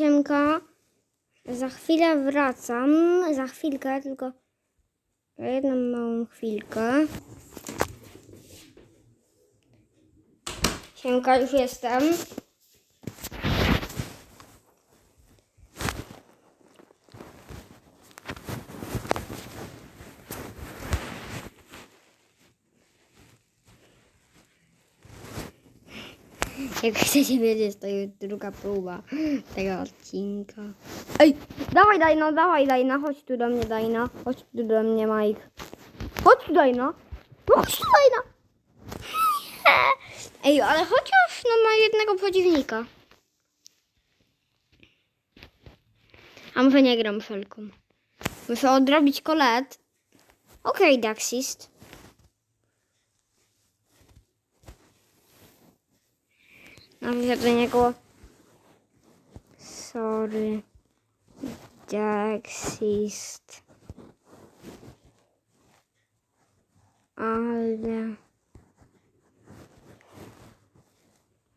Siemka, za chwilę wracam, za chwilkę, tylko jedną małą chwilkę. Siemka, już jestem. Jak chcecie wiedzieć, to jest druga próba tego odcinka. Ej, dawaj Dajna, dawaj Dajna, chodź tu do mnie Dajna, chodź tu do mnie Mike. Chodź tu Dajna, no chodź tu Dajna. Ej, ale chociaż no ma jednego przeciwnika. A może nie gram felką. Muszę odrobić kolet. Okej, okay, Daxist. Napiszę do niego Sorry. Daxist Ale.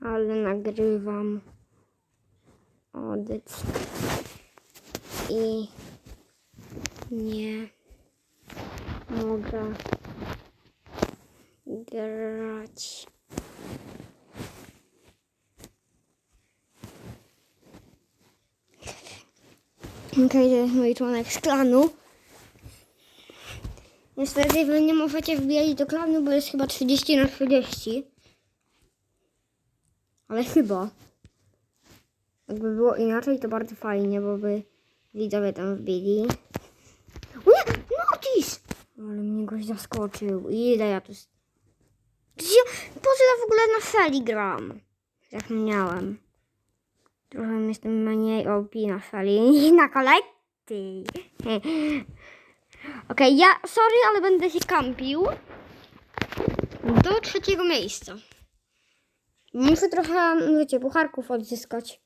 Ale nagrywam Odyc. I Nie Mogę Grać Okej, to jest mój członek z klanu. Niestety wy nie możecie wbijać do klanu, bo jest chyba 30 na 30. Ale chyba. Jakby było inaczej, to bardzo fajnie, bo by widzowie tam wbili. O nie! Notis! Ale mnie goś zaskoczył. Ile ja tu... Ja, po co ja w ogóle na sali gram? Zapomniałem. Trochę jestem mniej OP na sali niż na kolekcji. Okej, ja, sorry, ale będę się kampił do trzeciego miejsca. Muszę trochę, wiecie, pucharków odzyskać.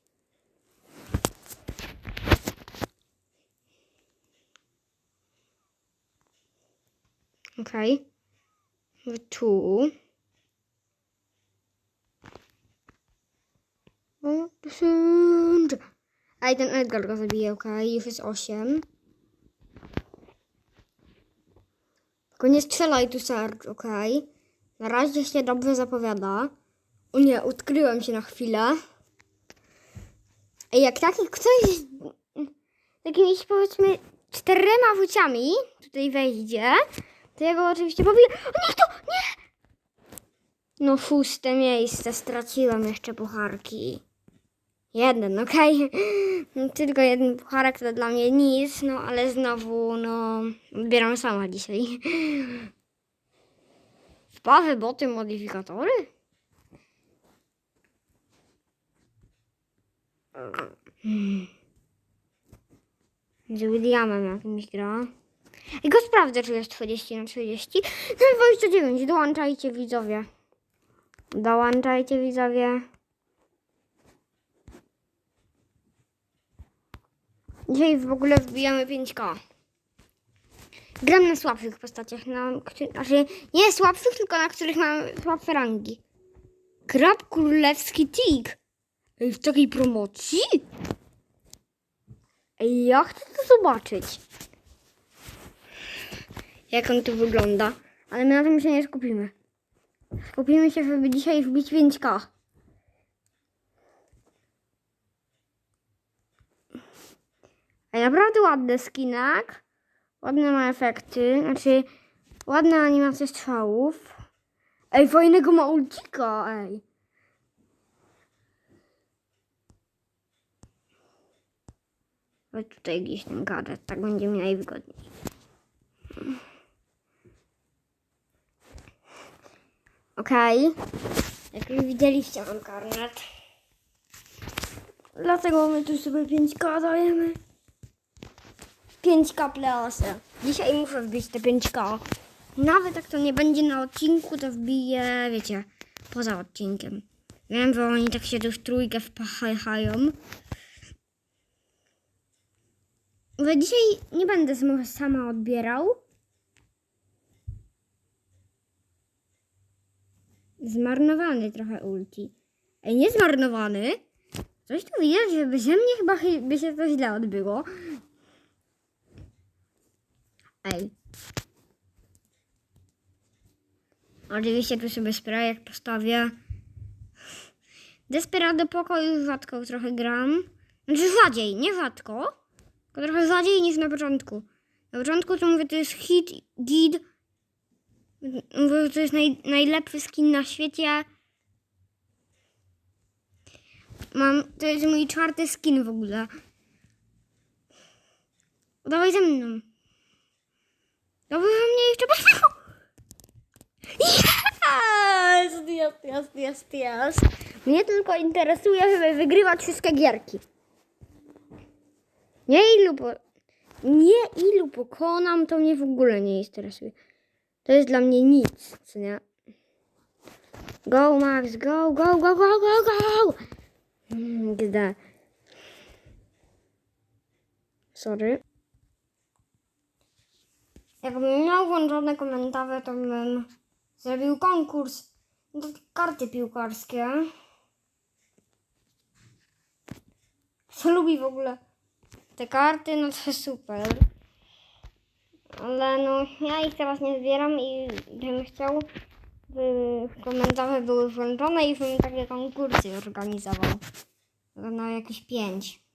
Okej. Okay. Tu. Sędzia. Ej, ten Edgar go zabije, okej, już jest 8. Tylko nie strzelaj tu, Serge, okej. Na razie się dobrze zapowiada. O nie, utkryłem się na chwilę. Ej, jak taki ktoś z jakimiś, powiedzmy, czterema włóciami tutaj wejdzie, to ja go oczywiście pobiję. O nie, to nie! No szóste miejsce, straciłem jeszcze pucharki. Jeden, okej. Tylko jeden pucharek to dla mnie nic, no ale znowu, no, odbieram sama dzisiaj. Wpawy, boty, modyfikatory? Z Williamem jakimś gra. I go sprawdzę, czy jest 40 na 30. No i 29, dołączajcie widzowie. Dołączajcie widzowie. Dzisiaj w ogóle wbijamy 5K. Gram na słabszych postaciach, na, których, znaczy nie słabszych, tylko na których mam słabsze rangi. Krab królewski tik. Ej, w takiej promocji? Ej, ja chcę to zobaczyć. Jak on tu wygląda. Ale my na tym się nie skupimy. Skupimy się, żeby dzisiaj wbić 5K. Naprawdę ładny skinak. Ładne ma efekty. Znaczy, ładne animacje strzałów. Ej, fajnego ma ultika, ej. Chodź tutaj gdzieś ten gadżet, tak będzie mi najwygodniej. Okej. Jak już widzieliście, mam karnet. Dlatego my tu sobie 5K dajemy. 5K pleasy. Dzisiaj muszę wbić te 5K. Nawet jak to nie będzie na odcinku, to wbiję, wiecie, poza odcinkiem. Wiem, że oni tak się w trójkę wpychają. Że dzisiaj nie będę może sama odbierał. Zmarnowany trochę ulti. Ej, nie zmarnowany, Coś tu widać, że beze mnie chyba chy- by się to źle odbyło. Ej. Oczywiście tu sobie sprayek postawię. Desperado pokoju rzadko trochę gram. Znaczy rzadziej, nie rzadko. Tylko trochę rzadziej niż na początku. Na początku to mówię, to jest hit, gid. Mówię, że to jest naj, najlepszy skin na świecie. Mam, to jest mój czwarty skin w ogóle. Dawaj ze mną. Dobrze, że mnie jeszcze poszło. Jest, jest, jest, jest, jest. Mnie tylko interesuje, żeby wygrywać wszystkie gierki. Nie ilu, po, nie ilu pokonam, to mnie w ogóle nie interesuje. To jest dla mnie nic, co nie? Go Max, go, go, go, go, go, go! Mm, Gdzie? Sorry. Jakbym miał włączone komentarze, to bym zrobił konkurs na karty piłkarskie. Kto lubi w ogóle te karty, no to super. Ale no, ja ich teraz nie zbieram i bym chciał, by komentarze były włączone i bym takie konkursy organizował. Na jakieś pięć.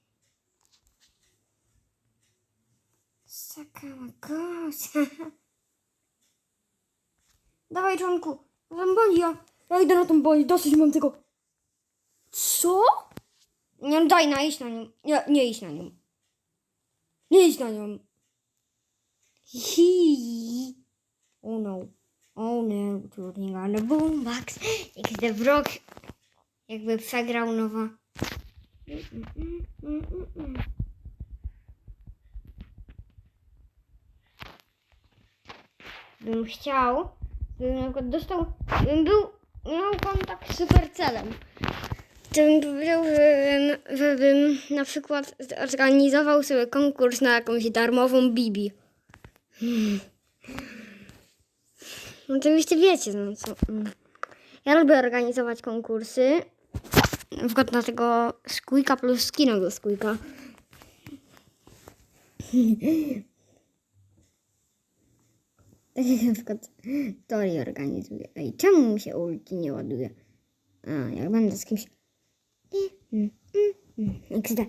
Sakamagosa. Dawaj, członku, na tą boli, ja, ja idę na tą boli, dosyć mam tego. Co? Nie, no daj, na, iść na nią. Nie, nie iść na nią. Nie iść na nią. Hi. Oh no. Oh no, turning on the boombox. Jak The Brock jakby przegrał nowa. Mm, mm, mm, mm, mm. Bym chciał, bym na przykład dostał, bym był, miał kontakt z supercelem. To bym powiedział, żebym, żebym na przykład zorganizował sobie konkurs na jakąś darmową Bibi. Hmm. Oczywiście wiecie, no co. mm. Ja lubię organizować konkursy. Na przykład na tego Squeaka plus skina do Squeaka. Tak jak na przykład organizuje. Ej, czemu mi się ulti nie ładuje? A, jak będę z kimś... XD.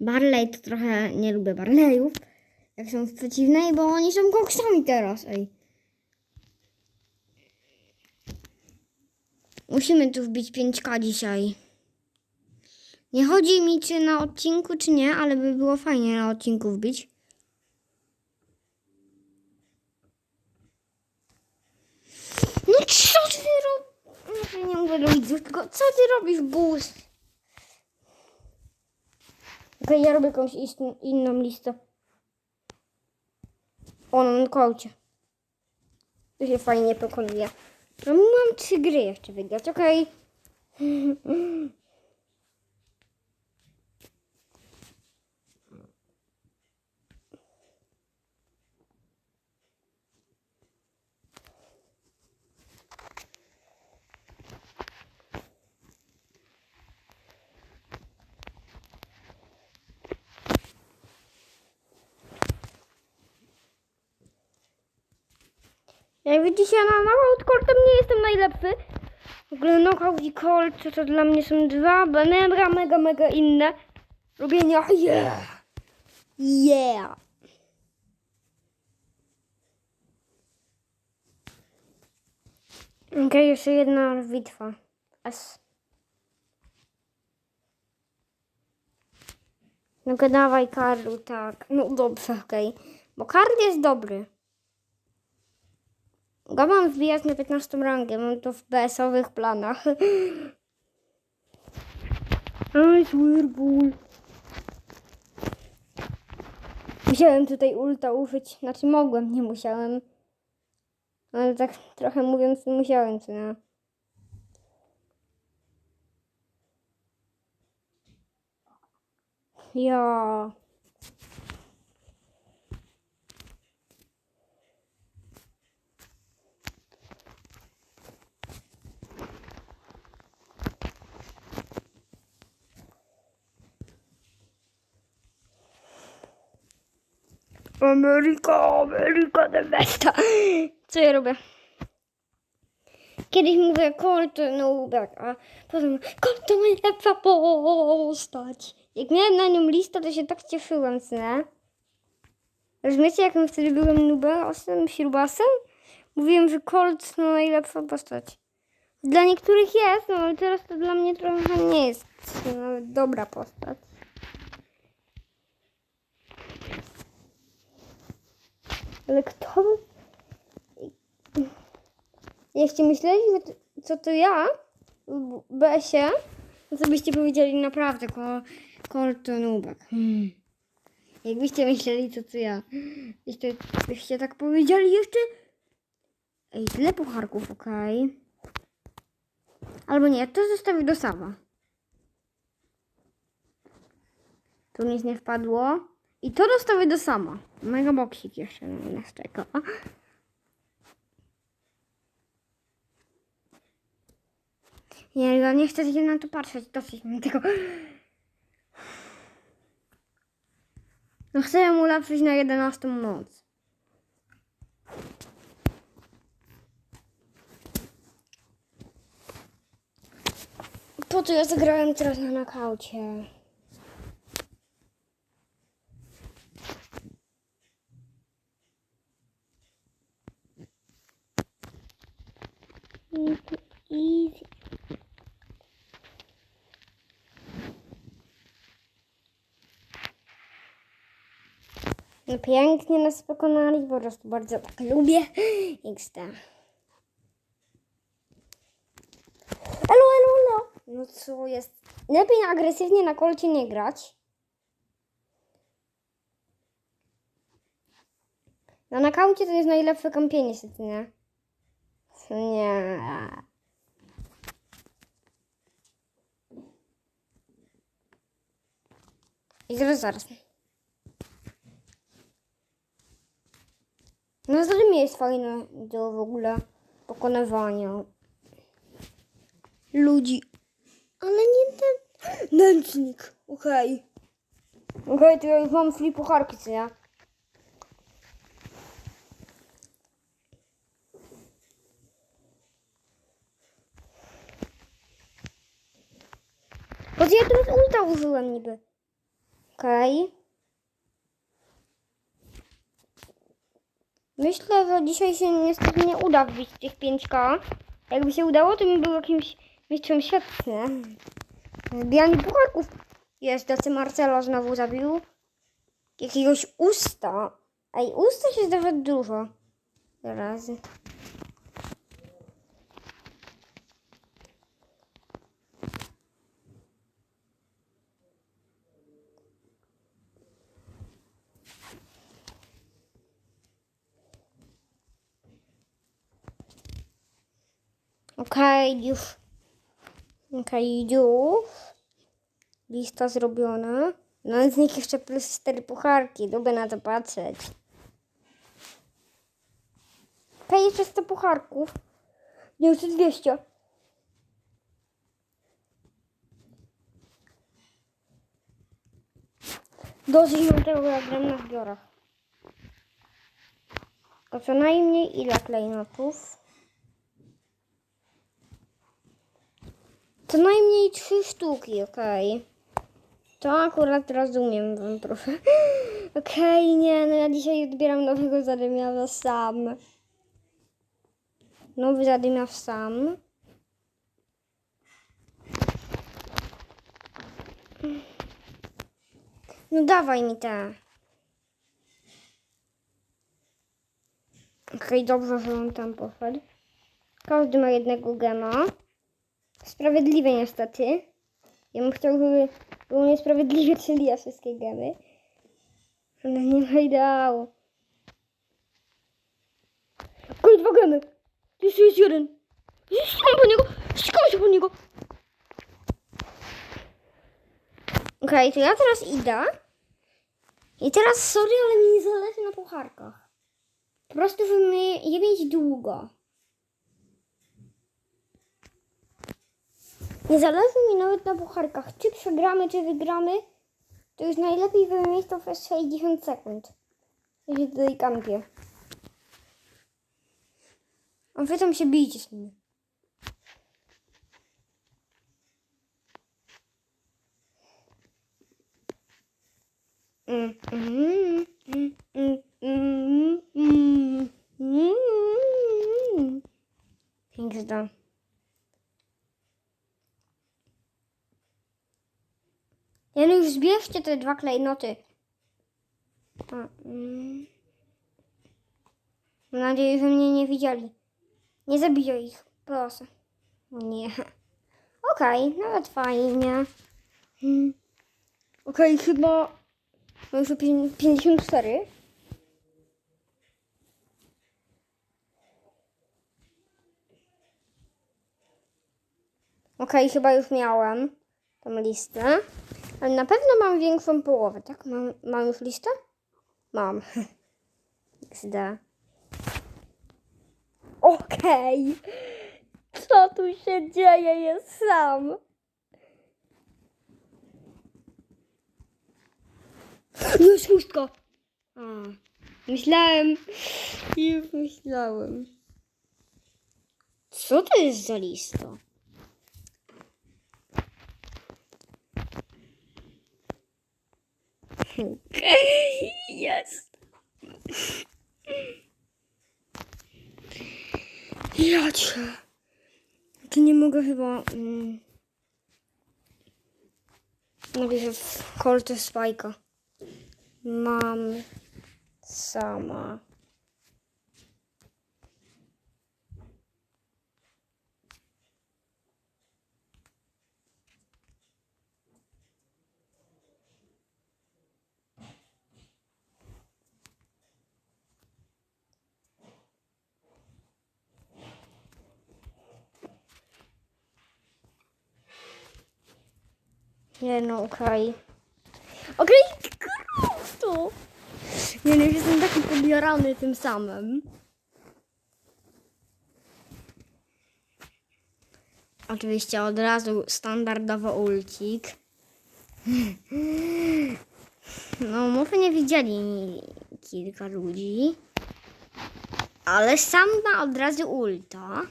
Barley to trochę nie lubię Barleyów. Jak są w przeciwnej, bo oni są koksami teraz, ej. Musimy tu wbić 5k dzisiaj. Nie chodzi mi czy na odcinku, czy nie, ale by było fajnie na odcinku wbić. No co ty robisz? Nie mówię do widzów, tylko co ty robisz, bus? Okej, ja robię jakąś istn- inną listę. O, na kaucie. To się fajnie pokonuje. No mam trzy gry jeszcze wygrać, okej. Jak widzicie, na knockout Coltem nie jestem najlepszy. W ogóle knockout i Colt to, dla mnie są dwa mega, mega, mega inne robienia. Yeah! Yeah! Okej, jeszcze jedna bitwa. S. No dawaj Karlu, tak. No dobrze, okej. Bo Karl jest dobry. Go mam wbijać na 15 rangę, mam to w BS-owych planach. Aj, Swirbul. Musiałem tutaj ulta użyć, znaczy mogłem, nie musiałem. Ale tak trochę mówiąc, musiałem, co nie? Ja. Ameryka, Ameryka the besta. Co ja robię? Kiedyś mówię Colt Nubek, a potem Colt to najlepsza postać. Jak miałem na nią listę, to się tak cieszyłem, co nie? Rozumiecie, jakim wtedy byłem nubasem, śrubasem? Mówiłem, że Colt to najlepsza postać. Dla niektórych jest, no ale teraz to dla mnie trochę nie jest nawet dobra postać. Ale kto by... Jeśli myśleli, że to, co to ja w BS-ie, to byście powiedzieli naprawdę ko, Colt to nubek. Hmm. Jakbyście myśleli, co to ja. Byście, byście tak powiedzieli jeszcze... Ej, tyle pucharków, okej. Albo nie, to zostawię do sama. Tu nic nie wpadło. I to dostawię do sama. Mega boksik jeszcze na nas czeka. Nie, ja nie chcę się na to patrzeć. Dosyć mi tego. No chcę ją ulepszyć na 11 moc. Po co ja zagrałem teraz na nakaucie? Easy, easy. No pięknie nas pokonali, po prostu bardzo tak lubię. XD. Elo, elo, elo. No co jest? Lepiej agresywnie na kolcie nie grać. Na nakaucie to jest najlepsze kampienie, się nie? Nie. I zaraz, zaraz. No mi jest fajne do w ogóle pokonywania ludzi. Ale nie ten nędznik. Okej. Okej, to ja już mam free pucharki, co ja? Co ja teraz ulta użyłem niby? Okej. Myślę, że dzisiaj się niestety nie uda wbić tych 5K. Jakby się udało, to bym był jakimś mistrzem świetnym. Zbijanie pucharków. Jest, tacy Marcelo znowu zabił. Jakiegoś usta. Ej, usta się nawet dużo. Razy. Okej, już. Okej, już. Lista zrobiona. No z nich jeszcze plus 4 pucharki. Lubię na to patrzeć. Okej, jeszcze 100 pucharków. Nie, już 200. Dosyć mam tego, jak gram na zbiorach. To co najmniej ile klejnotów? Co najmniej trzy sztuki, okej. To akurat rozumiem wam trochę. Okej, nie, no ja dzisiaj odbieram nowego zadymiarza sam. Nowy zadymiarz sam. No dawaj mi te. Okej, dobrze, że on tam poszedł. Każdy ma jednego gema. Sprawiedliwe niestety. Ja bym chciał, żeby było niesprawiedliwe, czyli ja wszystkie gemy. Ale nie ma ideału. Okej, dwa gemy. Jeszcze jest jeden. Ściskam po niego. Ściskam się po niego. Okej, to ja teraz idę. I teraz, sorry, ale mi nie zależy na pucharkach. Po prostu, je mieć długo. Nie zależy mi nawet na pucharkach. Czy przegramy, czy wygramy, to już najlepiej wymienić to w 60 sekund. Się tutaj kampię. A wy tam się bijcie z nimi. Mm, mm, mm, mm, mm, mm, mm. Piękna. Ja no już zbierzcie te dwa klejnoty. Mm. Mam nadzieję, że mnie nie widzieli. Nie zabiję ich, proszę. Nie. Okej, nawet fajnie. Hmm. Okej, chyba... Mam już pię- 54. Okej, chyba już miałem tą listę. Ale na pewno mam większą połowę, tak? Mam, mam już listę? Mam. XD. Okej. Co tu się dzieje? Jest sam. Jest chustka. A, myślałem. Już myślałem. Co to jest za lista? Jest. Ja cię. To nie mogę chyba. Mm, napisać w kolce spajka. Mam sama. Nie no, okej. Okej, krusto! Nie no, jestem taki pobierany tym samym. Oczywiście od razu standardowo ulcik. No, może nie widzieli kilka ludzi. Ale sam ma od razu ulta.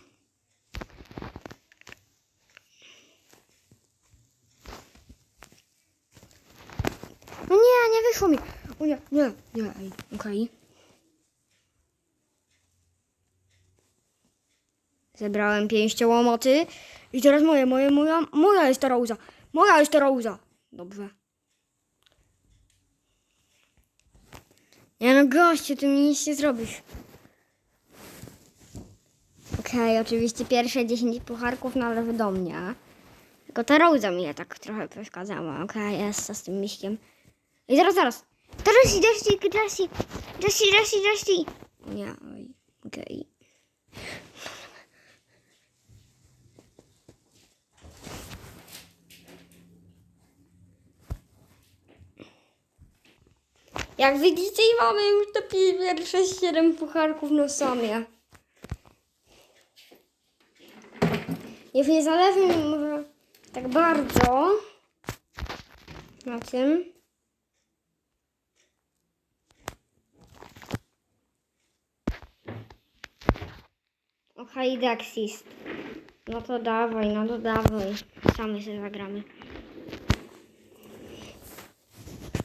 No nie, nie wyszło mi. O nie, nie, nie, ej, okej. Zebrałem pięście łomoty i teraz moje, moje, moja, moja jest ta roza. Moja jest ta roza. Dobrze. Nie no gościu, ty mi nic nie zrobisz. Okej, oczywiście pierwsze 10 pucharków należy do mnie. Tylko ta roza mi tak trochę przeszkadzała. Okej, jest z tym miśkiem. I zaraz, zaraz. To Jessie, Jessie, Jessie, Jessie, Jessie, Jessie. Nie, okej. Jak widzicie, mamy już te pierwsze 7 pucharków na samie. Nie zależy tak bardzo na tym. Okej, Dexis. No to dawaj, no to dawaj. Sami sobie zagramy.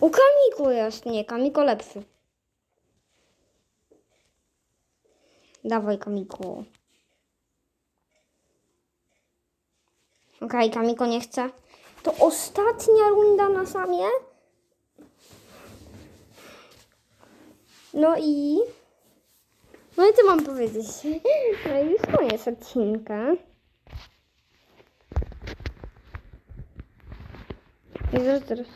U Kamiko jest, nie, Kamiko lepszy. Dawaj, Kamiko. Okej, Kamiko nie chce. To ostatnia runda na samie. No i... No i co mam powiedzieć? No już koniec odcinka. I zaraz, teraz.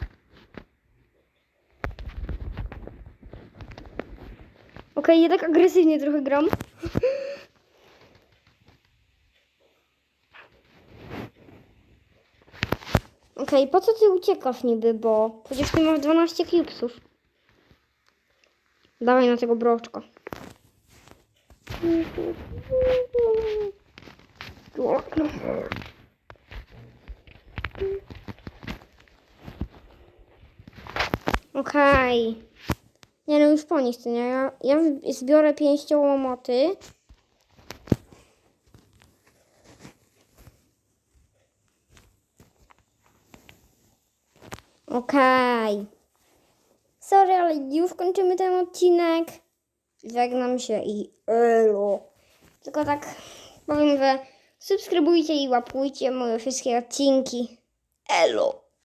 Okej, ja tak agresywnie trochę gram. Okej, po co ty uciekasz niby, bo przecież ty masz 12 cubesów. Dawaj na tego broczka. Okej. Nie no, już po nich, to nie? Ja, ja zbiorę pięścią łomoty. Okej. Sorry, ale już kończymy ten odcinek. Żegnam się i elo. Tylko tak powiem, że subskrybujcie i łapujcie moje wszystkie odcinki. Elo.